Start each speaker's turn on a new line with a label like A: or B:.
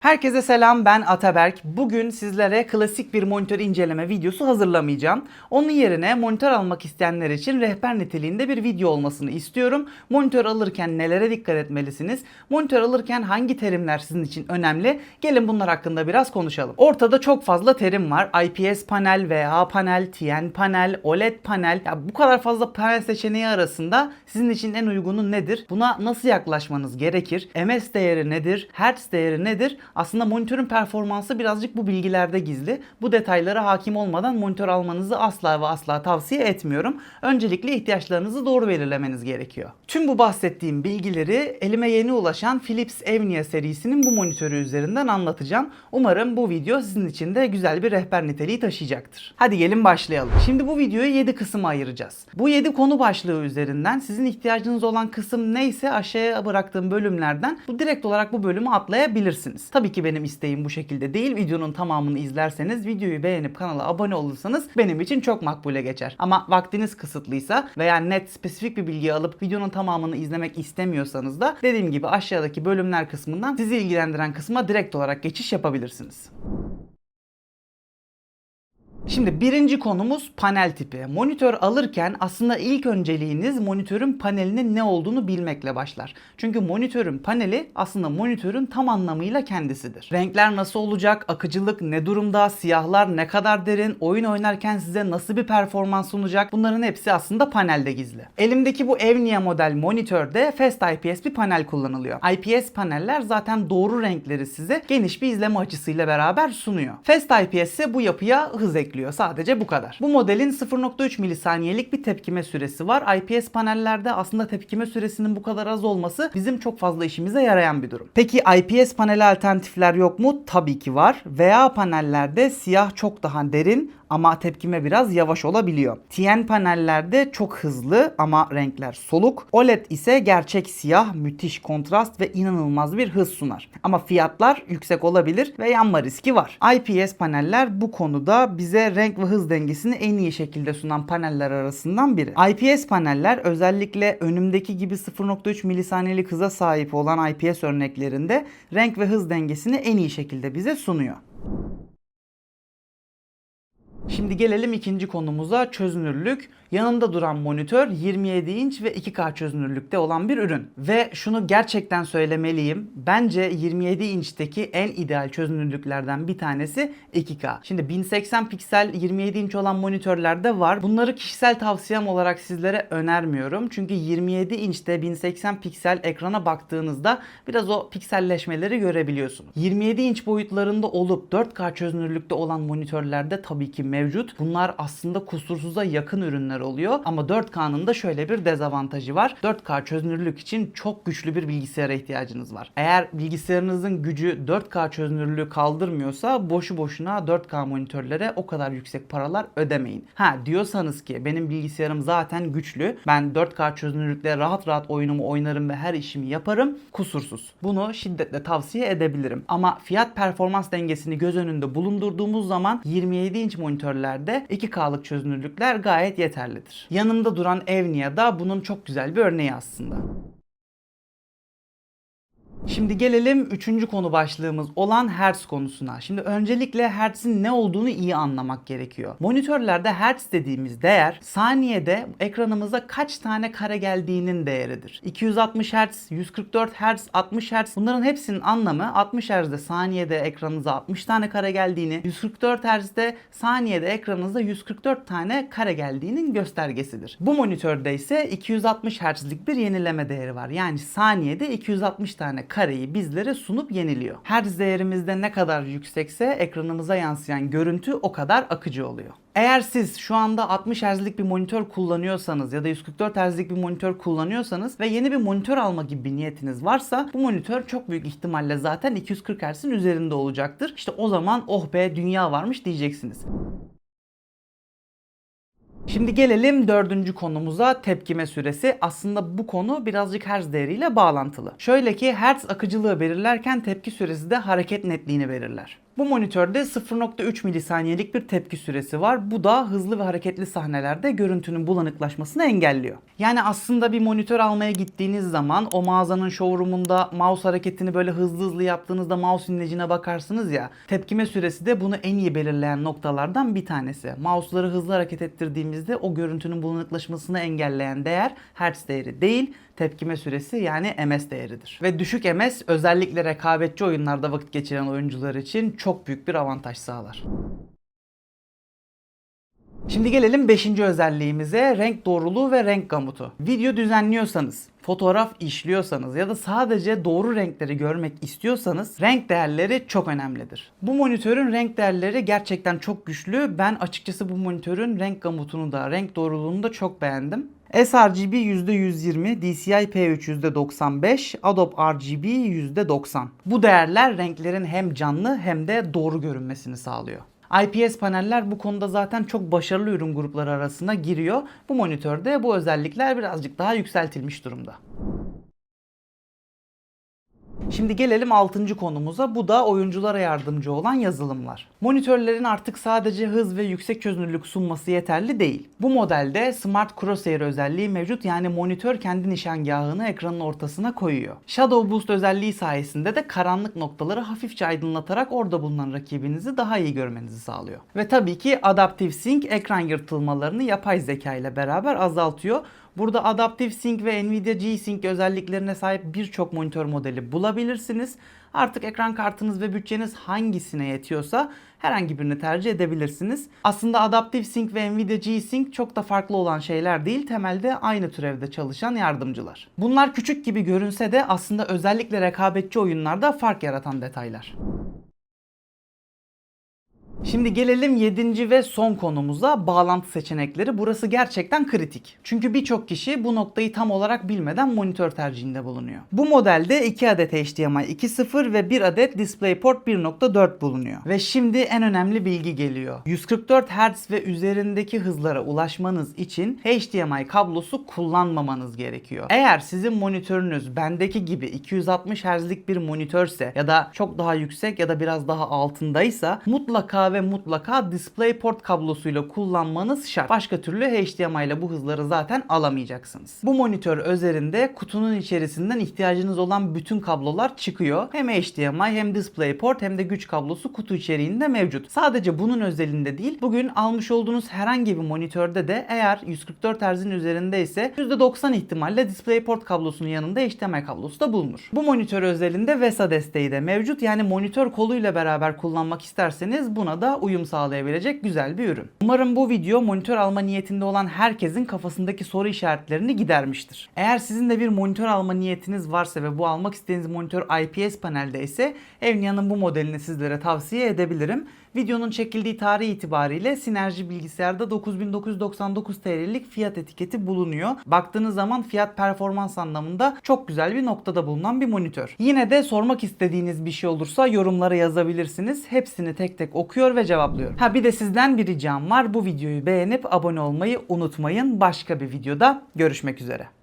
A: Herkese selam ben Ataberk. Bugün sizlere klasik bir monitör inceleme videosu hazırlamayacağım. Onun yerine monitör almak isteyenler için rehber niteliğinde bir video olmasını istiyorum. Monitör alırken nelere dikkat etmelisiniz? Monitör alırken hangi terimler sizin için önemli? Gelin bunlar hakkında biraz konuşalım. Ortada çok fazla terim var. IPS panel, VA panel, TN panel, OLED panel. Ya bu kadar fazla panel seçeneği arasında sizin için en uygunu nedir? Buna nasıl yaklaşmanız gerekir? MS değeri nedir? Hertz değeri nedir? Aslında monitörün performansı birazcık bu bilgilerde gizli. Bu detaylara hakim olmadan monitör almanızı asla ve asla tavsiye etmiyorum. Öncelikle ihtiyaçlarınızı doğru belirlemeniz gerekiyor. Tüm bu bahsettiğim bilgileri elime yeni ulaşan Philips Evnia serisinin bu monitörü üzerinden anlatacağım. Umarım bu video sizin için de güzel bir rehber niteliği taşıyacaktır. Hadi gelin başlayalım. Şimdi bu videoyu 7 kısma ayıracağız. Bu 7 konu başlığı üzerinden sizin ihtiyacınız olan kısım neyse aşağıya bıraktığım bölümlerden bu direkt olarak bu bölümü atlayabilirsiniz. Tabii ki benim isteğim bu şekilde değil. Videonun tamamını izlerseniz, videoyu beğenip kanala abone olursanız benim için çok makbule geçer. Ama vaktiniz kısıtlıysa veya net spesifik bir bilgi alıp videonun tamamını izlemek istemiyorsanız da dediğim gibi aşağıdaki bölümler kısmından sizi ilgilendiren kısma direkt olarak geçiş yapabilirsiniz. Şimdi birinci konumuz panel tipi. Monitör alırken aslında ilk önceliğiniz monitörün panelinin ne olduğunu bilmekle başlar. Çünkü monitörün paneli aslında monitörün tam anlamıyla kendisidir. Renkler nasıl olacak, akıcılık ne durumda, siyahlar ne kadar derin, oyun oynarken size nasıl bir performans sunacak bunların hepsi aslında panelde gizli. Elimdeki bu Evnia model monitörde Fast IPS bir panel kullanılıyor. IPS paneller zaten doğru renkleri size geniş bir izleme açısıyla beraber sunuyor. Fast IPS ise bu yapıya hız ekliyor. Sadece bu kadar. Bu modelin 0.3 milisaniyelik bir tepkime süresi var. IPS panellerde aslında tepkime süresinin bu kadar az olması bizim çok fazla işimize yarayan bir durum. Peki IPS paneli alternatifler yok mu? Tabii ki var. VA panellerde siyah çok daha derin ama tepkime biraz yavaş olabiliyor. TN panellerde çok hızlı ama renkler soluk. OLED ise gerçek siyah, müthiş kontrast ve inanılmaz bir hız sunar. Ama fiyatlar yüksek olabilir ve yanma riski var. IPS paneller bu konuda bize renk ve hız dengesini en iyi şekilde sunan paneller arasından biri. IPS paneller özellikle önümdeki gibi 0.3 milisaniyelik hıza sahip olan IPS örneklerinde renk ve hız dengesini en iyi şekilde bize sunuyor. Şimdi gelelim ikinci konumuza çözünürlük. Yanımda duran monitör 27 inç ve 2K çözünürlükte olan bir ürün. Ve şunu gerçekten söylemeliyim. Bence 27 inçteki en ideal çözünürlüklerden bir tanesi 2K. Şimdi 1080 piksel 27 inç olan monitörlerde var. Bunları kişisel tavsiyem olarak sizlere önermiyorum. Çünkü 27 inçte 1080 piksel ekrana baktığınızda biraz o pikselleşmeleri görebiliyorsunuz. 27 inç boyutlarında olup 4K çözünürlükte olan monitörlerde tabii ki mevcut. Bunlar aslında kusursuza yakın ürünler oluyor. Ama 4K'nın da şöyle bir dezavantajı var. 4K çözünürlük için çok güçlü bir bilgisayara ihtiyacınız var. Eğer bilgisayarınızın gücü 4K çözünürlüğü kaldırmıyorsa boşu boşuna 4K monitörlere o kadar yüksek paralar ödemeyin. Ha diyorsanız ki benim bilgisayarım zaten güçlü. Ben 4K çözünürlükle rahat rahat oyunumu oynarım ve her işimi yaparım. Kusursuz. Bunu şiddetle tavsiye edebilirim. Ama fiyat performans dengesini göz önünde bulundurduğumuz zaman 27 inç monitörlerde 2K'lık çözünürlükler gayet yeterlidir. Yanımda duran Evnia da bunun çok güzel bir örneği aslında. Şimdi gelelim üçüncü konu başlığımız olan Hertz konusuna. Şimdi öncelikle Hertz'in ne olduğunu iyi anlamak gerekiyor. Monitörlerde Hertz dediğimiz değer saniyede ekranımıza kaç tane kare geldiğinin değeridir. 260 Hz, 144 Hz, 60 Hz bunların hepsinin anlamı 60 Hz'de saniyede ekranınıza 60 tane kare geldiğini, 144 Hz'de saniyede ekranınıza 144 tane kare geldiğinin göstergesidir. Bu monitörde ise 260 Hz'lik bir yenileme değeri var. Yani saniyede 260 tane kareyi bizlere sunup yeniliyor. Hertz değerimizde ne kadar yüksekse ekranımıza yansıyan görüntü o kadar akıcı oluyor. Eğer siz şu anda 60 Hz'lik bir monitör kullanıyorsanız ya da 144 Hz'lik bir monitör kullanıyorsanız ve yeni bir monitör alma gibi bir niyetiniz varsa bu monitör çok büyük ihtimalle zaten 240 Hz'in üzerinde olacaktır. İşte o zaman oh be dünya varmış diyeceksiniz. Şimdi gelelim dördüncü konumuza tepkime süresi. Aslında bu konu birazcık hertz değeriyle bağlantılı. Şöyle ki hertz akıcılığı belirlerken tepki süresi de hareket netliğini belirler. Bu monitörde 0.3 milisaniyelik bir tepki süresi var. Bu da hızlı ve hareketli sahnelerde görüntünün bulanıklaşmasını engelliyor. Yani aslında bir monitör almaya gittiğiniz zaman o mağazanın showroomunda mouse hareketini böyle hızlı hızlı yaptığınızda mouse inlecine bakarsınız ya. Tepkime süresi de bunu en iyi belirleyen noktalardan bir tanesi. Mouse'ları hızlı hareket ettirdiğimizde o görüntünün bulanıklaşmasını engelleyen değer hertz değeri değil, tepkime süresi yani MS değeridir. Ve düşük MS özellikle rekabetçi oyunlarda vakit geçiren oyuncular için çok büyük bir avantaj sağlar. Şimdi gelelim 5. özelliğimize renk doğruluğu ve renk gamutu. Video düzenliyorsanız, fotoğraf işliyorsanız ya da sadece doğru renkleri görmek istiyorsanız renk değerleri çok önemlidir. Bu monitörün renk değerleri gerçekten çok güçlü. Ben açıkçası bu monitörün renk gamutunu da, renk doğruluğunu da çok beğendim. sRGB %120, DCI P3 %95, Adobe RGB %90. Bu değerler renklerin hem canlı hem de doğru görünmesini sağlıyor. IPS paneller bu konuda zaten çok başarılı ürün grupları arasına giriyor. Bu monitörde bu özellikler birazcık daha yükseltilmiş durumda. Şimdi gelelim 6. konumuza. Bu da oyunculara yardımcı olan yazılımlar. Monitörlerin artık sadece hız ve yüksek çözünürlük sunması yeterli değil. Bu modelde Smart Crosshair özelliği mevcut yani monitör kendi nişangahını ekranın ortasına koyuyor. Shadow Boost özelliği sayesinde de karanlık noktaları hafifçe aydınlatarak orada bulunan rakibinizi daha iyi görmenizi sağlıyor. Ve tabii ki Adaptive Sync ekran yırtılmalarını yapay zeka ile beraber azaltıyor. Burada Adaptive Sync ve Nvidia G-Sync özelliklerine sahip birçok monitör modeli bulabilirsiniz. Artık ekran kartınız ve bütçeniz hangisine yetiyorsa herhangi birini tercih edebilirsiniz. Aslında Adaptive Sync ve Nvidia G-Sync çok da farklı olan şeyler değil. Temelde aynı türevde çalışan yardımcılar. Bunlar küçük gibi görünse de aslında özellikle rekabetçi oyunlarda fark yaratan detaylar. Şimdi gelelim 7. ve son konumuza bağlantı seçenekleri. Burası gerçekten kritik. Çünkü birçok kişi bu noktayı tam olarak bilmeden monitör tercihinde bulunuyor. Bu modelde 2 adet HDMI 2.0 ve 1 adet DisplayPort 1.4 bulunuyor. Ve şimdi en önemli bilgi geliyor. 144 Hz ve üzerindeki hızlara ulaşmanız için HDMI kablosu kullanmamanız gerekiyor. Eğer sizin monitörünüz bendeki gibi 260 Hz'lik bir monitörse ya da çok daha yüksek ya da biraz daha altındaysa mutlaka ve mutlaka DisplayPort kablosuyla kullanmanız şart. Başka türlü HDMI ile bu hızları zaten alamayacaksınız. Bu monitör üzerinde kutunun içerisinden ihtiyacınız olan bütün kablolar çıkıyor. Hem HDMI hem DisplayPort hem de güç kablosu kutu içeriğinde mevcut. Sadece bunun özelinde değil, bugün almış olduğunuz herhangi bir monitörde de eğer 144 Hz'in üzerinde ise %90 ihtimalle DisplayPort kablosunun yanında HDMI kablosu da bulunur. Bu monitör özelinde VESA desteği de mevcut. Yani monitör koluyla beraber kullanmak isterseniz buna da uyum sağlayabilecek güzel bir ürün. Umarım bu video monitör alma niyetinde olan herkesin kafasındaki soru işaretlerini gidermiştir. Eğer sizin de bir monitör alma niyetiniz varsa ve bu almak istediğiniz monitör IPS panelde ise Evnia'nın bu modelini sizlere tavsiye edebilirim. Videonun çekildiği tarih itibariyle Sinerji bilgisayarda 9999 TL'lik fiyat etiketi bulunuyor. Baktığınız zaman fiyat performans anlamında çok güzel bir noktada bulunan bir monitör. Yine de sormak istediğiniz bir şey olursa yorumlara yazabilirsiniz. Hepsini tek tek okuyor ve cevaplıyorum. Ha bir de sizden bir ricam var. Bu videoyu beğenip abone olmayı unutmayın. Başka bir videoda görüşmek üzere.